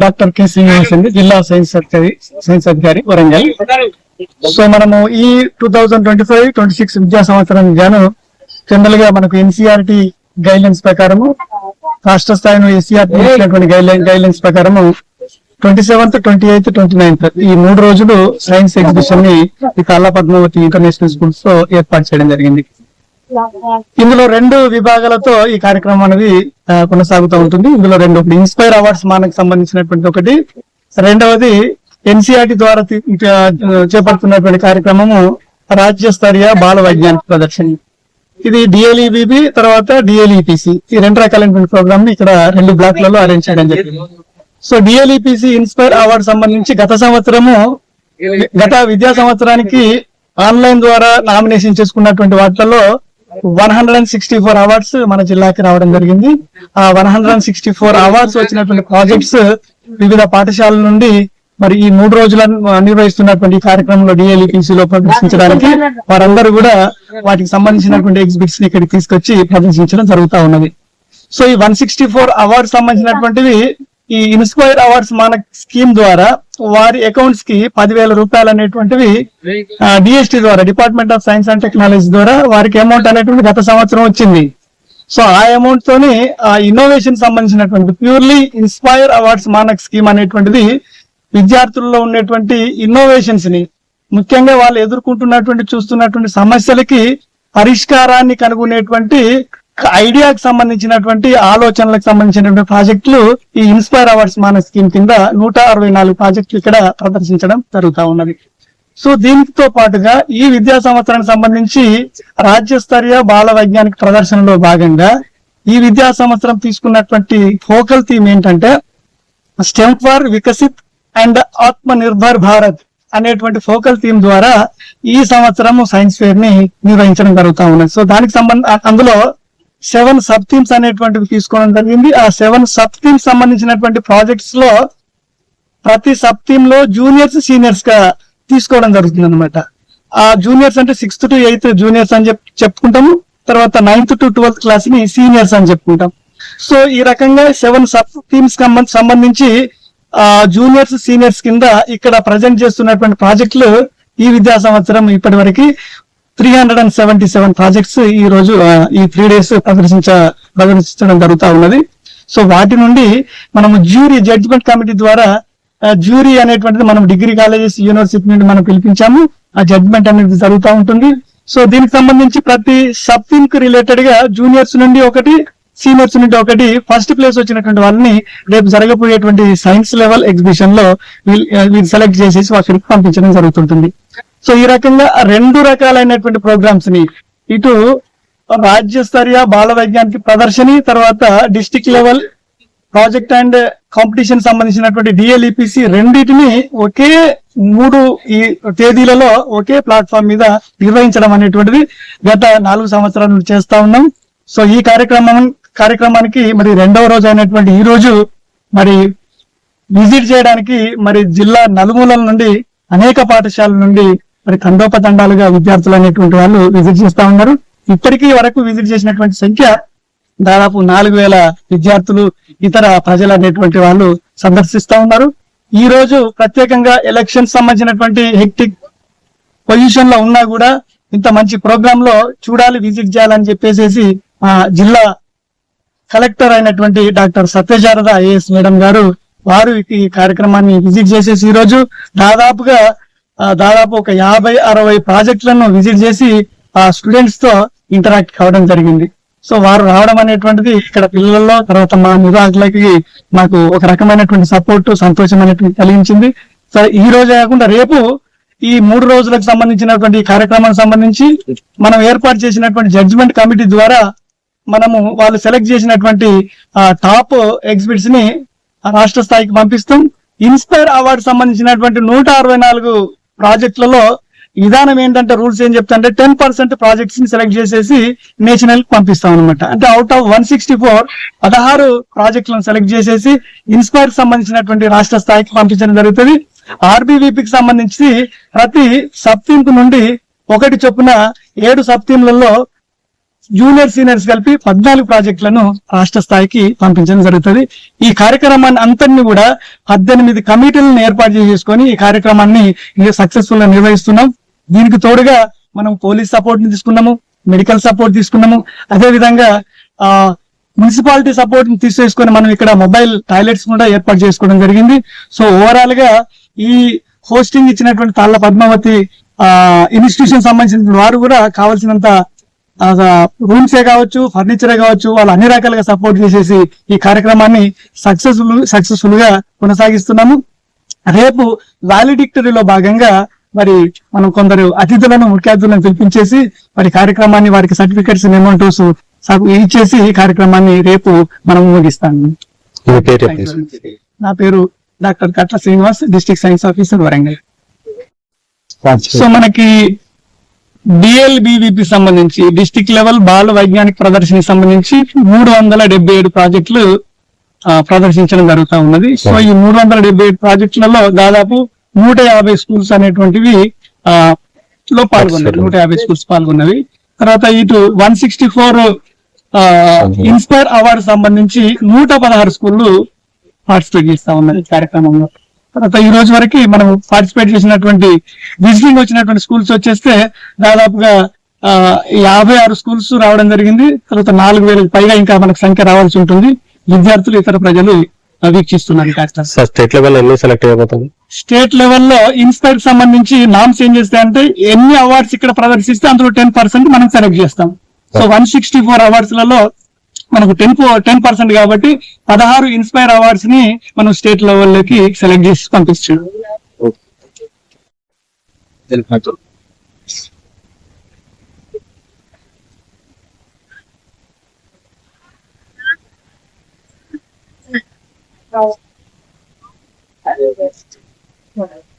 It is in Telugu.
డాక్టర్ కె శ్రీనివాస్ అండి జిల్లా సైన్స్ అధికారి సైన్స్ అధికారి వరంగల్. సో మనము ఈ two thousand twenty five twenty six విద్యా సంవత్సరం గాను జనరల్గా మనకు ఎన్సీఆర్టీ గైడ్ లైన్స్ ప్రకారము రాష్ట్ర స్థాయిలో ఎస్సీఆర్టీ ఇచ్చినటువంటి గైడ్ లైన్ గైడ్ లైన్స్ ప్రకారము twenty seventh twenty eighth twenty ninth ఈ మూడు రోజులు సైన్స్ ఎగ్జిబిషన్ని ఈ కాళ్ళ పద్మావతి ఇంటర్నేషనల్ స్కూల్స్తో ఏర్పాటు చేయడం జరిగింది. ఇందులో రెండు విభాగాలతో ఈ కార్యక్రమం అనేది కొనసాగుతూ ఉంటుంది. ఇందులో రెండు ఇన్స్పైర్ అవార్డ్స్ మనకు సంబంధించినటువంటి ఒకటి రెండవది ఎన్సీఆర్టీ ద్వారా చేపడుతున్నటువంటి కార్యక్రమము రాజ్య స్థాయియ బాల వైజ్ఞానిక ప్రదర్శని. ఇది డిఎల్ఈబిబి తర్వాత డిఎల్ఈపిసి ఈ రెండు రకాలైనటువంటి ప్రోగ్రామ్ని ఇక్కడ రెండు బ్లాక్లలో అరేంజ్ చేయడం జరిగింది. సో డిఎల్ఈపిసి ఇన్స్పైర్ అవార్డు సంబంధించి గత సంవత్సరము గత విద్యా సంవత్సరానికి ఆన్లైన్ ద్వారా నామినేషన్ చేసుకున్నటువంటి వాటిలో one hundred and sixty four awards మన జిల్లాకి రావడం జరిగింది. ఆ one hundred and sixty four awards వచ్చినటువంటి ప్రాజెక్ట్స్ వివిధ పాఠశాలల నుండి మరి ఈ మూడు రోజుల నిర్వహిస్తున్నటువంటి కార్యక్రమంలో DLEPC లో ప్రదర్శించడానికి వారందరూ కూడా వాటికి సంబంధించినటువంటి ఎగ్జిబిట్స్ని ఇక్కడికి తీసుకొచ్చి ప్రదర్శించడం జరుగుతా ఉన్నది. సో ఈ వన్ సిక్స్టీ ఫోర్ అవార్డ్స్ సంబంధించినటువంటివి ఈ ఇన్స్పైర్ అవార్డ్స్ మన స్కీమ్ ద్వారా వారి అకౌంట్స్కి పదివేల రూపాయలు అనేటువంటివి డిఎస్టి ద్వారా department of science and technology ద్వారా వారికి అమౌంట్ అనేటువంటి గత సంవత్సరం వచ్చింది. సో ఆ అమౌంట్ తోని ఆ ఇన్నోవేషన్ సంబంధించినటువంటి purely inspire awards Manak scheme అనేటువంటిది విద్యార్థుల్లో ఉన్నటువంటి ఇన్నోవేషన్స్ని ముఖ్యంగా వాళ్ళు ఎదుర్కొంటున్నటువంటి చూస్తున్నటువంటి సమస్యలకి పరిష్కారాన్ని కనుగొనేటువంటి ఐడియాకి సంబంధించినటువంటి ఆలోచనలకు సంబంధించినటువంటి ప్రాజెక్టులు ఈ ఇన్స్పైర్ అవార్డ్స్ మాన స్కీమ్ కింద నూట అరవై నాలుగు ప్రాజెక్టులు ఇక్కడ ప్రదర్శించడం జరుగుతా ఉన్నది. సో దీనితో పాటుగా ఈ విద్యా సంవత్సరానికి సంబంధించి రాజ్య బాల వైజ్ఞానిక ప్రదర్శనలో భాగంగా ఈ విద్యా సంవత్సరం తీసుకున్నటువంటి ఫోకల్ థీమ్ ఏంటంటే STEM for Viksit and Atma Nirbhar Bharat అనేటువంటి ఫోకల్ థీమ్ ద్వారా ఈ సంవత్సరం సైన్స్ ఫేర్ని నిర్వహించడం జరుగుతా ఉన్నది. సో దానికి సంబంధ అందులో సెవెన్ సబ్ థీమ్స్ అనేటువంటివి తీసుకోవడం జరిగింది. ఆ సెవెన్ సబ్ థీమ్స్ సంబంధించినటువంటి ప్రాజెక్ట్స్లో ప్రతి సబ్ థీమ్లో జూనియర్స్ సీనియర్స్గా తీసుకోవడం జరుగుతుంది అనమాట ఆ జూనియర్స్ అంటే సిక్స్త్ టు ఎయిత్ జూనియర్స్ అని చెప్పి చెప్పుకుంటాము. తర్వాత నైన్త్ టు ట్వెల్త్ క్లాస్ని సీనియర్స్ అని చెప్పుకుంటాం. సో ఈ రకంగా సెవెన్ సబ్ థీమ్స్ సంబంధించి ఆ జూనియర్స్ సీనియర్స్ కింద ఇక్కడ ప్రజెంట్ చేస్తున్నటువంటి ప్రాజెక్టులు ఈ విద్యా సంవత్సరం ఇప్పటి వరకు three hundred and seventy seven projects ఈ రోజు ఈ త్రీ డేస్ ప్రదర్శించ ప్రదర్శించడం జరుగుతూ ఉన్నది. సో వాటి నుండి మనము జ్యూరీ జడ్జిమెంట్ కమిటీ ద్వారా జ్యూరీ అనేటువంటిది మనం డిగ్రీ కాలేజెస్ యూనివర్సిటీ నుండి మనం పిలిపించాము. ఆ జడ్జిమెంట్ అనేది జరుగుతూ ఉంటుంది. సో దీనికి సంబంధించి ప్రతి సబ్కి రిలేటెడ్గా జూనియర్స్ నుండి ఒకటి సీనియర్స్ నుండి ఒకటి ఫస్ట్ ప్లేస్ వచ్చినటువంటి వాళ్ళని రేపు జరగబోయేటువంటి సైన్స్ లెవెల్ ఎగ్జిబిషన్లో వీళ్ళు సెలెక్ట్ చేసేసి వాటిని పంపించడం జరుగుతుంటుంది. సో ఈ రకంగా రెండు రకాలైనటువంటి ప్రోగ్రామ్స్ని. ఇటు రాజ్య బాల వైజ్ఞానిక ప్రదర్శని తర్వాత district level project and competition సంబంధించినటువంటి డిఎల్ఈపిసి రెండింటిని ఒకే మూడు ఈ తేదీలలో ఒకే ప్లాట్ఫామ్ మీద నిర్వహించడం అనేటువంటిది గత నాలుగు సంవత్సరాల నుండి చేస్తా ఉన్నాం. సో ఈ కార్యక్రమం కార్యక్రమానికి మరి రెండవ రోజు అయినటువంటి ఈ రోజు మరి విజిట్ చేయడానికి మరి జిల్లా నలుమూలల నుండి అనేక పాఠశాలల నుండి మరి కందోపతండాలుగా విద్యార్థులు అనేటువంటి వాళ్ళు విజిట్ చేస్తా ఉన్నారు. ఇప్పటికీ వరకు విజిట్ చేసినటువంటి సంఖ్య దాదాపు నాలుగు వేల విద్యార్థులు ఇతర ప్రజలు అనేటువంటి వాళ్ళు సందర్శిస్తా ఉన్నారు. ఈ రోజు ప్రత్యేకంగా ఎలక్షన్ సంబంధించినటువంటి హెక్టిక్ పొజిషన్లో ఉన్నా కూడా ఇంత మంచి ప్రోగ్రామ్లో చూడాలి విజిట్ చేయాలని చెప్పేసి మా జిల్లా కలెక్టర్ అయినటువంటి డాక్టర్ సత్యశారద ఐఏఎస్ మేడం గారు వారు ఈ కార్యక్రమాన్ని విజిట్ చేసేసి ఈ రోజు దాదాపుగా దాదాపు ఒక యాభై అరవై ప్రాజెక్టులను విజిట్ చేసి ఆ స్టూడెంట్స్తో ఇంటరాక్ట్ కావడం జరిగింది. సో వారు రావడం అనేటువంటిది ఇక్కడ పిల్లల్లో తర్వాత మా నిర్వాహకులకి మాకు ఒక రకమైనటువంటి సపోర్ట్ సంతోషం అనేటువంటి కలిగించింది. సో ఈ రోజే కాకుండా రేపు ఈ మూడు రోజులకు సంబంధించినటువంటి కార్యక్రమానికి సంబంధించి మనం ఏర్పాటు చేసినటువంటి జడ్జిమెంట్ కమిటీ ద్వారా మనము వాళ్ళు సెలెక్ట్ చేసినటువంటి టాప్ ఎగ్జిబిట్స్ని ఆ రాష్ట్ర స్థాయికి పంపిస్తాం. ఇన్స్పైర్ అవార్డు సంబంధించినటువంటి నూట అరవై నాలుగు ప్రాజెక్టులలో విధానం ఏంటంటే రూల్స్ ఏం చెప్తాంటే టెన్ పర్సెంట్ ప్రాజెక్ట్స్ని సెలెక్ట్ చేసేసి నేషనల్కి పంపిస్తాం అనమాట అంటే out of one sixty four పదహారు ప్రాజెక్టులను సెలెక్ట్ చేసేసి ఇన్స్పైర్కి సంబంధించినటువంటి రాష్ట్ర స్థాయికి పంపించడం జరుగుతుంది. ఆర్బీవీపీకి సంబంధించి ప్రతి సబ్ థీమ్ నుండి ఒకటి చొప్పున ఏడు సబ్ థీమ్లలో జూనియర్ సీనియర్స్ కలిపి పద్నాలుగు ప్రాజెక్టులను రాష్ట్ర స్థాయికి పంపించడం జరుగుతుంది. ఈ కార్యక్రమాన్ని అంతటిని కూడా పద్దెనిమిది కమిటీలను ఏర్పాటు చేసుకొని ఈ కార్యక్రమాన్ని సక్సెస్ఫుల్గా నిర్వహిస్తున్నాం. దీనికి తోడుగా మనం పోలీస్ సపోర్ట్ని తీసుకున్నాము మెడికల్ సపోర్ట్ తీసుకున్నాము. అదే విధంగా ఆ మున్సిపాలిటీ సపోర్ట్ని తీసుకొని మనం ఇక్కడ మొబైల్ టాయిలెట్స్ కూడా ఏర్పాటు చేసుకోవడం జరిగింది. సో ఓవరాల్గా ఈ హోస్టింగ్ ఇచ్చినటువంటి తాళ్ళ పద్మావతి ఆ ఇన్స్టిట్యూషన్ సంబంధించిన వారు కూడా కావాల్సినంత రూమ్సే కావచ్చు ఫర్నిచరే కావచ్చు వాళ్ళు అన్ని రకాలుగా సపోర్ట్ చేసేసి ఈ కార్యక్రమాన్ని సక్సెస్ఫుల్ సక్సెస్ఫుల్గా కొనసాగిస్తున్నాము. రేపు వాలిడిక్టరీలో భాగంగా మరి మనం కొందరు అతిథులను ముఖ్య అతిథులను పిలిపించేసి మరి కార్యక్రమాన్ని వారికి సర్టిఫికెట్స్ మెమోటోస్ ఇచ్చేసి ఈ కార్యక్రమాన్ని రేపు మనం ముగిస్తాము. మీ పేరు చెప్పండి సార్. నా పేరు doctor Katla Srinivas district science officer Warangal. So మనకి డిఎల్బివిపి సంబంధించి డిస్ట్రిక్ట్ లెవెల్ బాల వైజ్ఞానిక ప్రదర్శనకి సంబంధించి మూడు వందల డెబ్బై ఏడు ప్రాజెక్టులు ప్రదర్శించడం జరుగుతూ ఉన్నది. సో ఈ మూడు వందల డెబ్బై ఏడు ప్రాజెక్టులలో దాదాపు నూట యాభై స్కూల్స్ అనేటువంటివి ఆ లో పాల్గొన్నవి. నూట యాభై స్కూల్స్ పాల్గొన్నవి. తర్వాత ఇటు one sixty four inspire award సంబంధించి నూట పదహారు స్కూళ్ళు పార్టిసిపేట్ చేస్తా ఉన్నది కార్యక్రమంలో. తర్వాత ఈ రోజు వరకు మనం పార్టిసిపేట్ చేసినటువంటి విజిటింగ్ వచ్చినటువంటి స్కూల్స్ వచ్చేస్తే దాదాపుగా యాభై ఆరు స్కూల్స్ రావడం జరిగింది. తర్వాత నాలుగు వేలకు పైగా ఇంకా మనకు సంఖ్య రావాల్సి ఉంటుంది. విద్యార్థులు ఇతర ప్రజలు వీక్షిస్తున్నారు స్టేట్ లెవెల్ ఎన్ని సెలెక్ట్ అయిపోతుంది స్టేట్ లెవెల్లో ఇన్స్పైర్ సంబంధించి నామ్స్ ఏం చేస్తాయంటే ఎన్ని అవార్డ్స్ ఇక్కడ ప్రదర్శిస్తే అందులో టెన్ పర్సెంట్ మనం సెలెక్ట్ చేస్తాం. సో వన్ సిక్స్టీ ఫోర్ అవార్డ్స్లలో మనకు టెన్ టెన్ పర్సెంట్ కాబట్టి పదహారు ఇన్స్పైర్ అవార్డ్స్ని మనం స్టేట్ లెవెల్లోకి సెలెక్ట్ చేసి పంపించాడు Thank you.